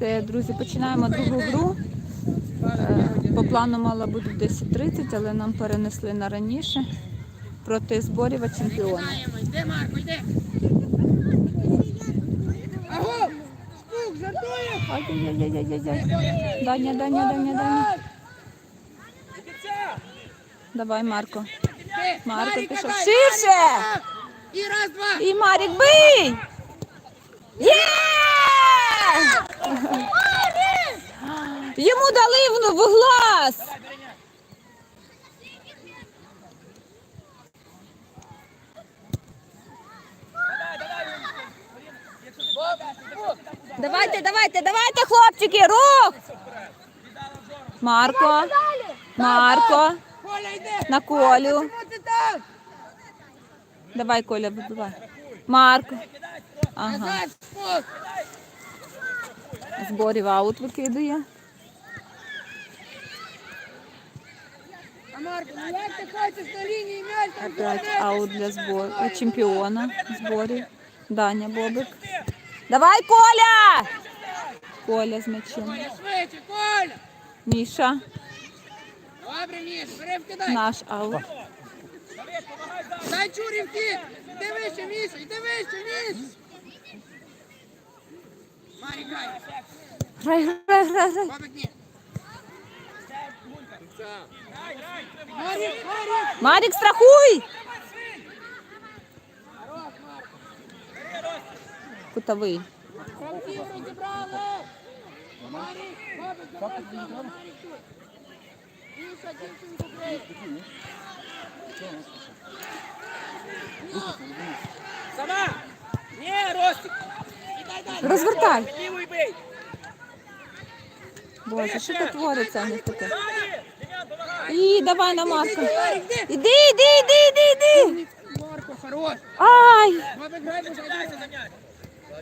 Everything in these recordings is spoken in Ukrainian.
Все, друзі, починаємо другу гру. Е, По плану мала бути в 10.30, але нам перенесли на раніше проти зборів чемпіона. Йди, Марко, йди. Аго! Ай-яй-яй-яй-яй. Даня, Даня, Даня, Даня. Давай, Марко. Марко пішов. Ширше! І раз, два. І Марік, бий! Є! Йому дали в, глаз! Давайте, давайте, давайте, хлопчики, рух! Марко, Марко, на Колю. Давай, Коля, вибивай. Марко. Ага. Лінії м'яч там Опять аут для збору чемпіона зборів. Даня Бобик. Давай, Коля! Коля з м'ячем. Міша, Добре, Міш, бери вкидай. наш аут. Дай чурі вхід. Йди вище, Міша, йди вище, Міш. Марік, грай. Грай, грай, грай, грай. Бабик, ні. Марік, Марік. Марік, страхуй! Хорош, Марк. Кутовий. Гравців розібрали. Марік, бабик, давай, давай, Марік тут. Міша, дівчинку бий. Сама! Не, Ростик! Розвертай. Боже, що тут твориться в них таке? І давай на де? Іди, іди, іди, іди, іди. Марко, хорош. Ай!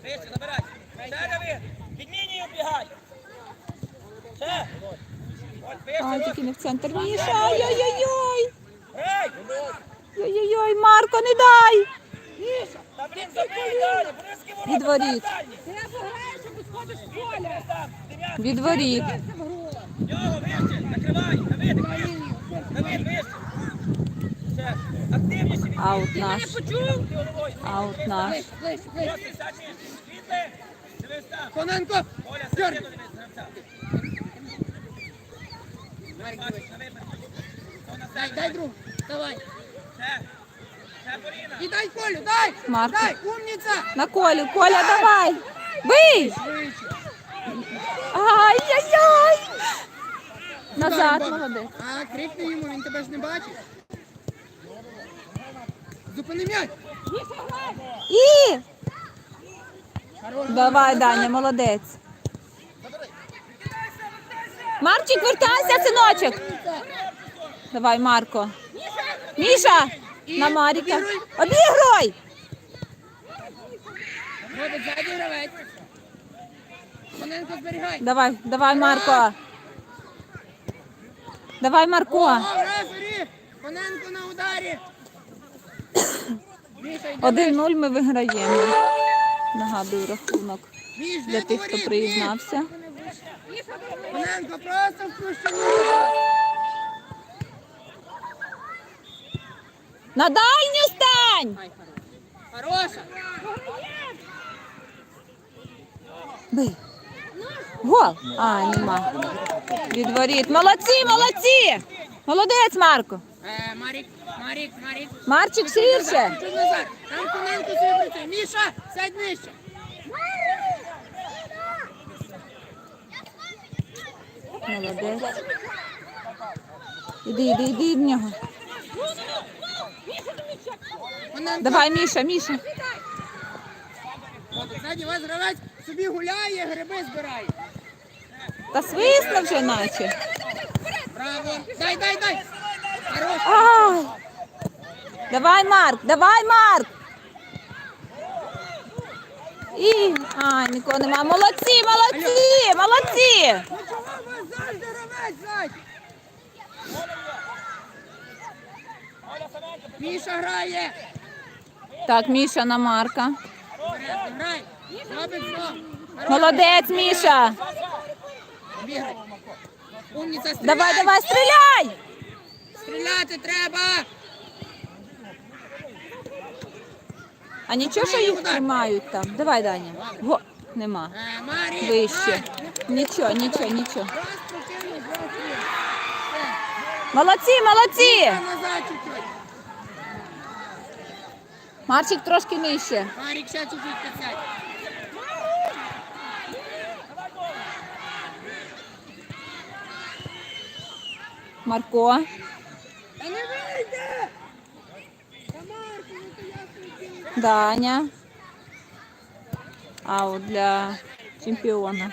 Вище, забирай! Давид! Ай, тільки не в центр. Міша. Грай! Ой-ой-ой, Марко, не дай. Та, блін, забий далі! Бризки ворота! Від воріт. там пограєш, щоб сходиш в поле. Там, Дем'ян! Від воріт. Його, вище! Накривай! Давид, вище! Давид, вище! Ще! Активніше від Аут наш. Почув? Ти головою! Аут наш. Ближче, ближче, ближче. Ростик, сядь! Світле! Дивись там! Коненко. Оля, Дьорг. дивись, гравця! Бачиш, дивись. на! Хто на Дай, себе? дай другу. Давай. Ще! І дай Колю, дай. Марко. Дай, умниця. На Колю. Коля, давай. Бий! Ай-яй-яй! Назад, молодець. А, крикни йому, він тебе ж не бачить. Зупини м'яч. І! Давай, Даня, молодець. Марчик, вертайся, синочок. Давай, Марко. Міша! І На Маріка. обігруй. Обігруй! Робить ззаді гравець. Коненко зберігай. Давай, давай, Марко. Давай, О, Марко. рефері. Коненко на ударі. Міша, йди. 1-0 ми виграємо. Нагадую рахунок для тих, хто приєднався. Коненко просто впущені. На дальню стань! Хороша. Бий. Гол. А, нема. Від воріт. Молодці, молодці! Молодець, Марко. Е, Марік, Марік, Марік. Марчик ширше. Чуть назад. Там Коненко собі. Міша, сядь нижче. Молодець. Іди, іди, іди в нього. Давай, Міша, Міша. Ззаді вас гравець собі гуляє, гриби збирає. Та свисне вже наче. Браво. Дай, дай, дай. Хорош. Ай! Давай, Марк, давай, Марк! І, а, нікого нема. Молодці, молодці, молодці! Ну чого у вас завжди гравець ззаді? Міша грає. Так, Міша на Марка. Грай. Молодець, Міша. Умніця, стріляй. Давай, давай, стріляй! Стріляти треба. А нічого, що їх тримають там. Давай, Даня. Во, нема. Е, Вище. Нічого, нічого, нічого. Молодці, молодці! Все. Назад чуть-чуть. Марчик трошки нижче. Марік, ще чуть-чуть підсядь. Марко. Та не вийде! Та Марко, ну то ясно, ти. Даня. Аут для чемпіона.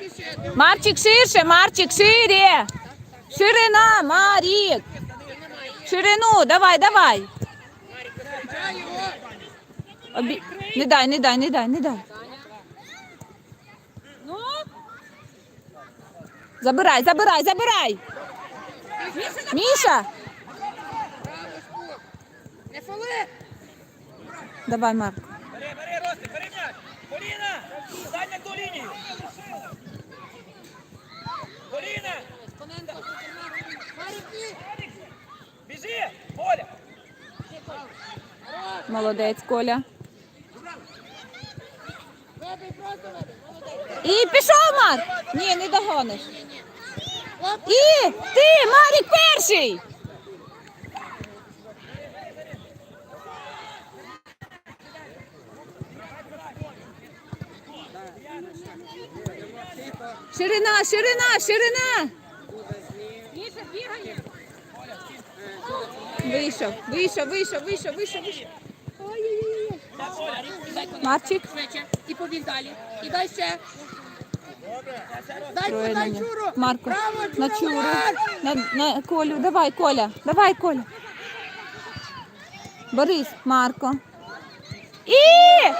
Спіши. Марчик ширше, Марчик шире. Ширина, Марік. Ширину, давай, давай. Обі... Не дай, не дай, не дай, не дай. Забирай, забирай, забирай. Міша. Давай, Марк. Бери, бери, Рости, бери м'яч. Поліна, дай на ту лінію. Поліна, Марік, біжи. Поля. Молодець, Коля. І пішов, Марк. Ні, не догониш. І ти, Марік, перший. Ширина, ширина, ширина. Вийшов, вийшов, вийшов, вийшов, вийшов, вийшов. Марчик. І побіг далі. І дай ще. Дай, Троє дай чуру. Марко, на чуру. На, на Колю, давай, Коля. Давай, Коля. Борис, Марко. І! Є!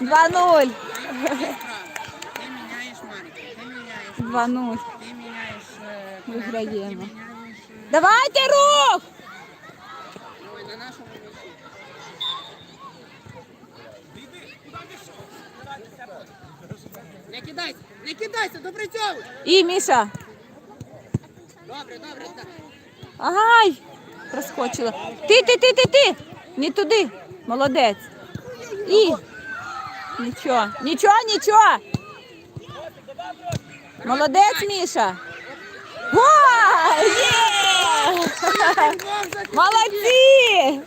2-0. Ти міняєш, Марік. Ти міняєш. 2-0. Ти міняєш. е, Виграємо. Міняєш. е, Давайте рух! Не кидайся, не кидайся, допрацьовуй. І, Міша. Добре, добре, так. Ай! Проскочила. Ти, ти, ти, ти, ти. Не туди. Молодець. І. Нічого, нічого, нічого. Молодець, Міша. Ва! Є! Молодці!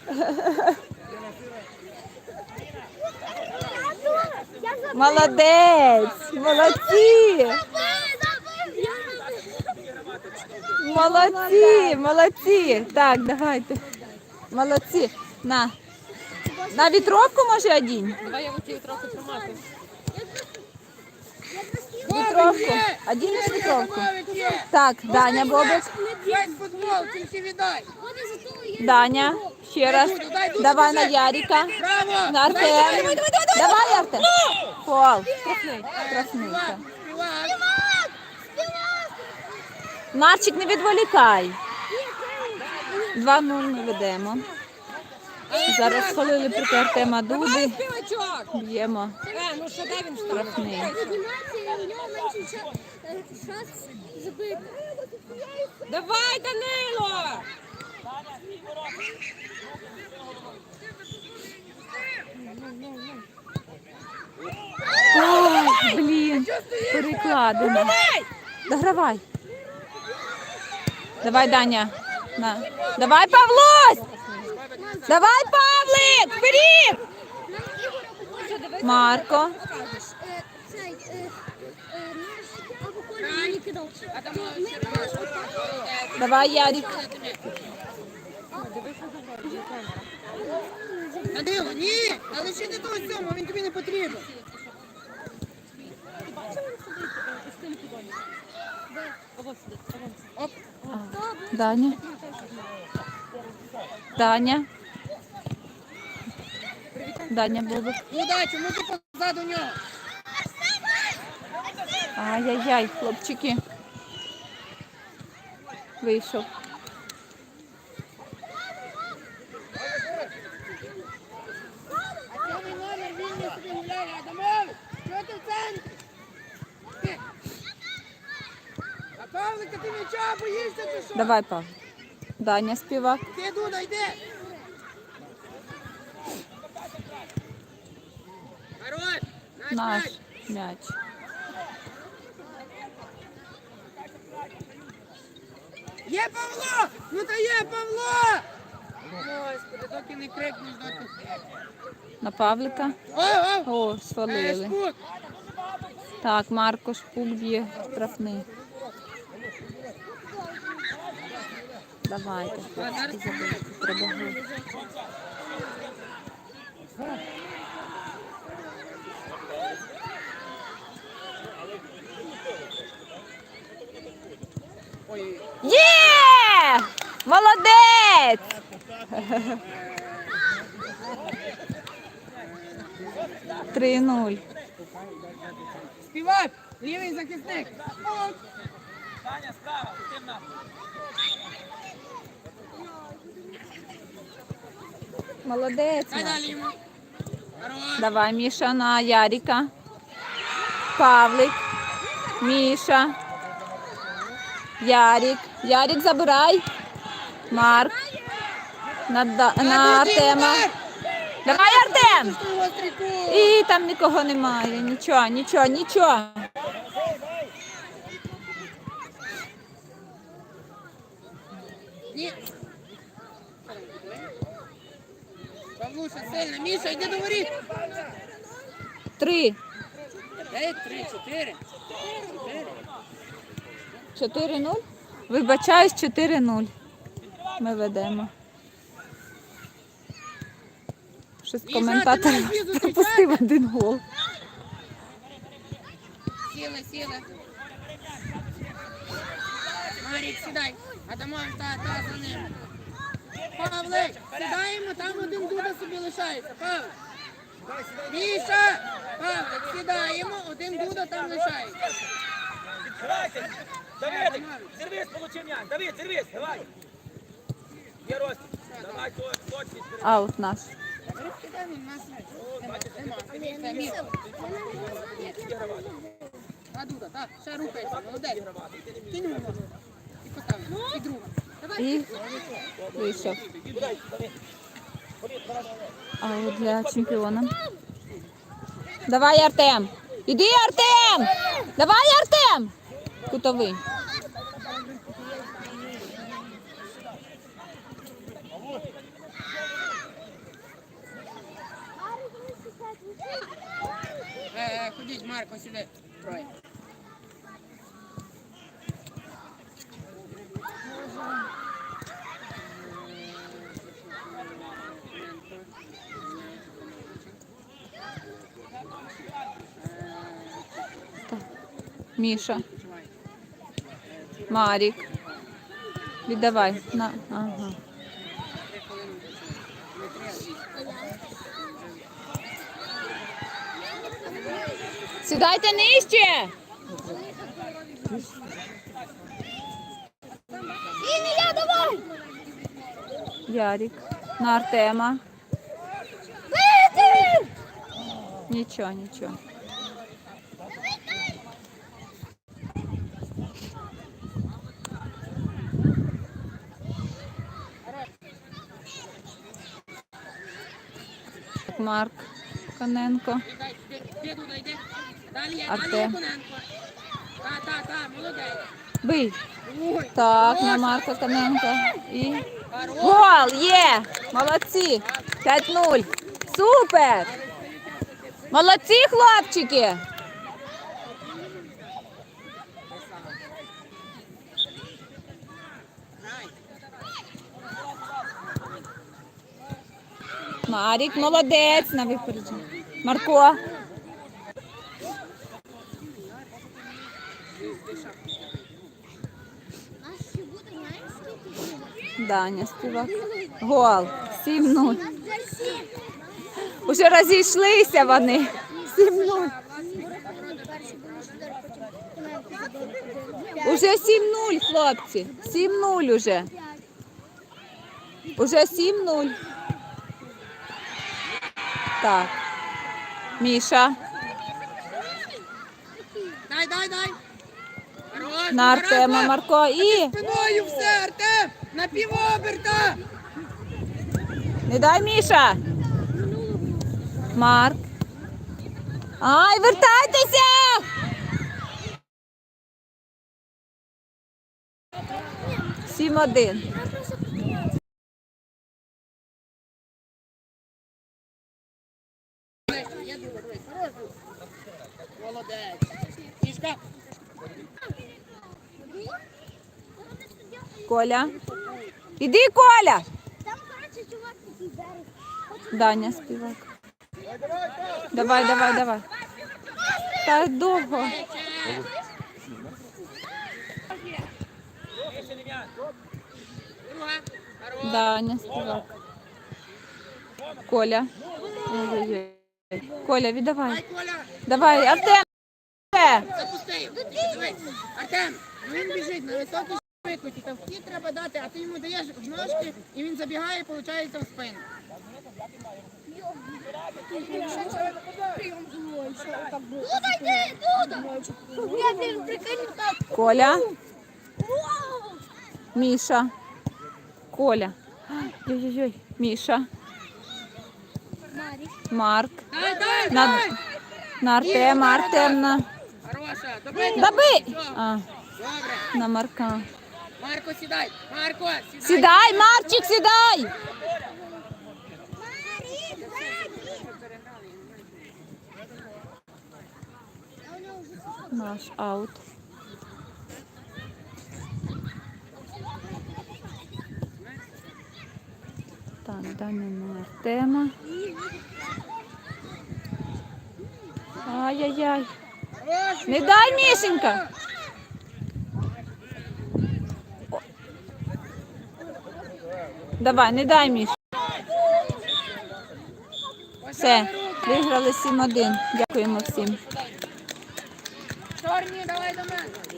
Молодець! Молодці! Молодці! Молодці! Так, давайте. Молодці. На. На вітровку може одінь? Давай я оці трохи тримати. Вітровку. Одінеш вітровку. Так, Даня Бобик. Весь футбол, тільки віддай. Даня. Ще раз. Давай на. Браво! На Артем. Давай, Артем. Фол. Штрафний. Співак. Не відволікай. 2-0 ми ведемо. Зараз схвалили проти Артема Дуди. Б'ємо Е, ну що, де він штрафний. Давай, Данило! Ой, блін, перекладено. Догравай. Давай, Даня. На. Давай, Павлось! Давай, Павлик! Вперед! Марко. Давай, Ярик. Данило, ні! Але ще не того цьому, він тобі не потрібен. Оп. Даня. Даня. Даня Бобик. Удачі, ну ти позаду нього. Ай-яй-яй, хлопчики. Вийшов. А сьомий номер вільний собі гуляє. Адамович, що ти в центрі? Ти. А Павлика, м'яча боїшся що? Давай, Пав. Даня співак. Ти, Дуда, йди. Хорош. Наш м'яч. Є Павло! Ну та є Павло! Господи, доки не крикнеш, доки. На Павлика. О, о! О, свалили. Шпут! Так, Марко Шпук б'є штрафний. Давайте, хлопці. Треба. Ой, Є! Молодець! Три нуль. співак! Лівий захисник! О, Даня, справа, тим нам. Молодець. Давай, Міша, на Яріка. Павлик. Міша. Ярік. Ярік забирай. Марк. На, на Артема. Давай, Артем! І там нікого немає. Нічого, нічого, нічого. Ні. Павлуша, сильно. Міша, йди до воріт. Три. Ей, три, чотири. Чотири. 4-0. Вибачаюсь, 4-0. Ми ведемо. Щось коментатор пропустив один гол. Сіли, сіли. Марік, сідай. Адамович, та, та, за ним. Павлик, сідаємо, там один дуда собі лишається. Павлик. Міша! Павлик, сідаємо, один дуда там лишається. Відкривайте. Давид, сервіс получив м'яч. Давид, сервіс, давай. Є Ростик. Давай, то, точно. Аут наш. А дуда, так, ще рухається, молодець. Кинь йому. І поставив. І друга. І вийшов. Аут для чемпіона. Давай, Артем. Іди, Артем! Давай, Артем! Кутовий. Е, е, ходіть, Марко, сюди. Троє. Міша. Марік. Віддавай. На. Ага. Сідайте нижче. І не я, давай. Ярік. На Артема. Нічого, нічого. Марк Коненко. Дай, де, де туди йде? Далі є, Артем. далі є Коненко. Та, та, та, молодець. Бий. Так, на Марка Коненко. І гол є! Молодці! 5-0. Супер! Молодці, хлопчики! Марік, молодець на випередження. Марко. Даня співак. Гол. 7-0. Уже розійшлися вони. 7-0. Уже 7-0, хлопці. 7-0 уже. Уже 7-0. Так. Міша. Дай, дай, дай. Хорош, На Артема Марко і. Спиною все, Артем! На півоберта! Не дай Міша. Марк. Ай, вертайтеся! Сім один. Коля. Іди, Коля. Там, коротше, чувак такий берег. Даня співак. Давай, давай, давай. Та довго. Даня співак. Коля. Ой-ой-ой. Коля, віддавай. Давай, Артем. Запусти. Артем, він біжить на високу швидкості. Там вхід треба дати, а ти йому даєш в ножки, і він забігає, виходить в спину. Так. Коля. Міша. Коля. Ой-ой-ой. Міша. Марк. На, на Артема, Артем на. Хороша. Добити. Добий! А, на Марка. Марко, сідай. Марко, сідай. Сідай, Марчик, сідай! Наш аут. Так, Даня на Артема. Ай-яй-яй. Не дай, Мішенька! Давай, не дай, Міш. Все, виграли 7-1. Дякуємо всім. Чорні, давай до мене.